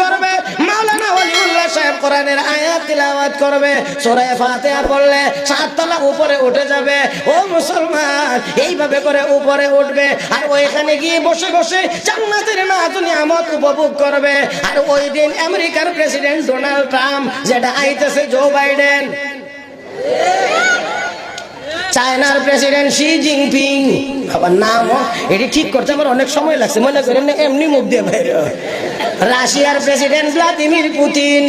করবে, মাওলানা ওলিউল্লাহ সাহেব কোরআনের আয়াত তিলাওয়াত করবে। সূরা ফাতিহা পড়লে উপরে উঠে যাবে। ও মুসলমান, এইভাবে করে উপরে উঠবে আর ওইখানে গিয়ে বসে বসে জান্নাতের উপভোগ করবে। আর ওই দিন আমেরিকার প্রেসিডেন্ট ডোনাল্ড ট্রাম্প যেটা আইতেছে জো বাইডেন। চায়নার প্রেসিডেন্ট শি জিনপিং। আবার নাম এটি ঠিক করতে আমার অনেক সময় লাগছে, মনে করেন এমনি মুখ দিয়ে বাইরে রাশিয়ার প্রেসিডেন্ট ভ্লাদিমির পুতিন,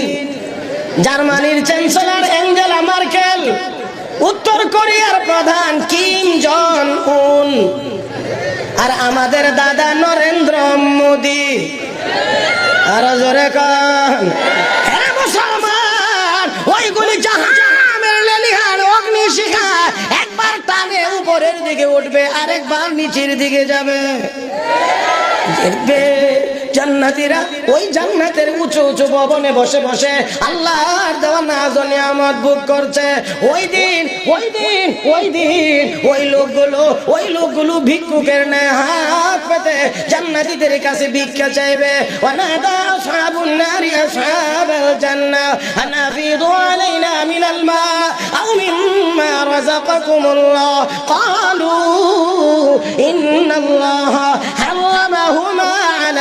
জার্মানির চ্যান্সেলর অ্যাঞ্জেলা মার্কেল, উত্তর কোরিয়ার প্রধান কিম জন উন, আর আমাদের দাদা নরেন্দ্র মোদি। আর জোরে কন। ওইগুলি একবার টানে উপরের দিকে উঠবে, আরেকবার নিচের দিকে যাবে। দেখবে জান্নাতীরা, ওই জান্নাতের উঁচু উঁচু ভবনে বসে বসে আল্লাহর দেওয়া নাজ ও নিয়ামত ভোগ করছে। ওই দিন ওই দিন ওই দিন, ওই লোকগুলো ওই লোকগুলো ভিক্ষুকের ন্যায় হাত পেতে জান্নাতীদের কাছে ভিক্ষা চাইবে। ওয়ানাদা আসহাবুন নারি আসহাবাল জান্নাহ আনা ফিদু আলাইনা মিনাল মা, আও মিম্মা রাযাকাকুমুল্লাহ। হারামাহুমা আলাল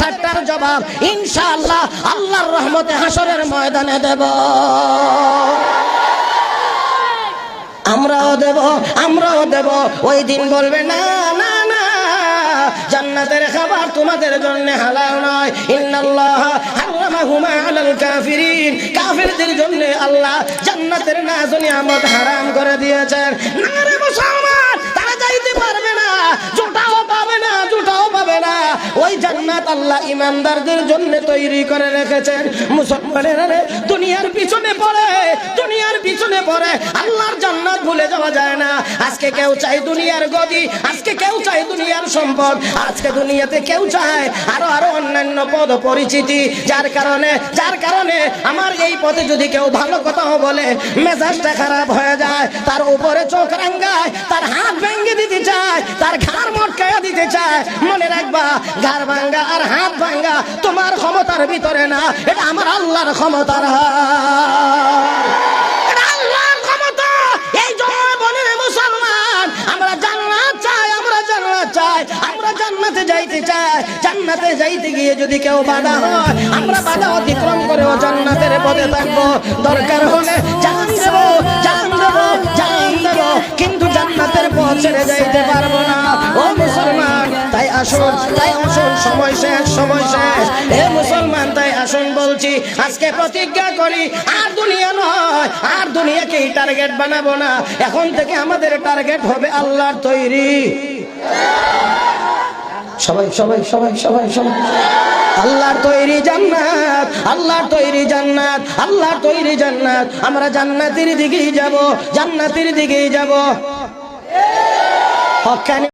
ঠাট্টার জবাব ইনশাআল্লাহ আল্লাহর রহমতে হাসরের ময়দানে দেব। আমরাও দেব আমরাও দেব। ওই দিন বলবে, না না জান্নাতের খাবার তোমাদের জন্য হালাল নয়। ইন্নাল্লাহ হারামাহুমা আলাল কাফিরিন। কাফিরদের জন্য আল্লাহ জান্নাতের নাজ নিয়ামত হারাম করে দিয়েছেন। না রে মুসলমান ওই জান্নাত আল্লাহ ইমানদারদের জন্য তৈরি করে রেখেছেন মুসলমানেরা দুনিয়ার পিছনে পড়ে, দুনিয়ার পিছনে পড়ে। আল্লাহর জান্নাত ভুলে যাওয়া যায় না। আজকে কেউ চাই দুনিয়ার গদি, আজকে কেউ চাই দুনিয়ার সম্পদ। আজকে দুনিয়াতে কেউ চায় আরও আরও অন্যান্য পদ পরিচিতি। যার কারণে যার কারণে আমার এই পথে যদি কেউ ভালো কথাও বলে, মেজাজটা খারাপ হয়ে যায়, তার উপরে চোখ রাঙ্গায়, তার হাত ভেঙে দিতে চায়, তার চায় মনে রাখবা ভাঙ্গা আর হাত ভাঙ্গা তোমার ক্ষমতার ভিতরে না, এটা আমার আল্লাহর ক্ষমতার ক্ষমতা। আমরা চাই আমরা চাই, আমরা যাইতে চাই, জান্নাতে যাইতে গিয়ে যদি কেউ বাধা হয়, আমরা বাধা অতিক্রম দরকার দেব দেব দেব, কিন্তু জান্নাতের পথ ছেড়ে যাইতে পারব না। তাই সময় শেষ সময় শেষ। মুসলমান, তাই বলছি, আজকে প্রতিজ্ঞা করি, আর দুনিয়া নয়, আর দুনিয়াকেই টার্গেট বানাবো না। এখন থেকে আমাদের টার্গেট হবে আল্লাহর তৈরি। সবাই সবাই সবাই সবাই সবাই। আল্লাহর তৈরি জান্নাত, আল্লাহর তৈরি জান্নাত, আল্লাহর তৈরি জান্নাত। আমরা জান্নাতের দিকেই যাব, জান্নাতের দিকেই যাব।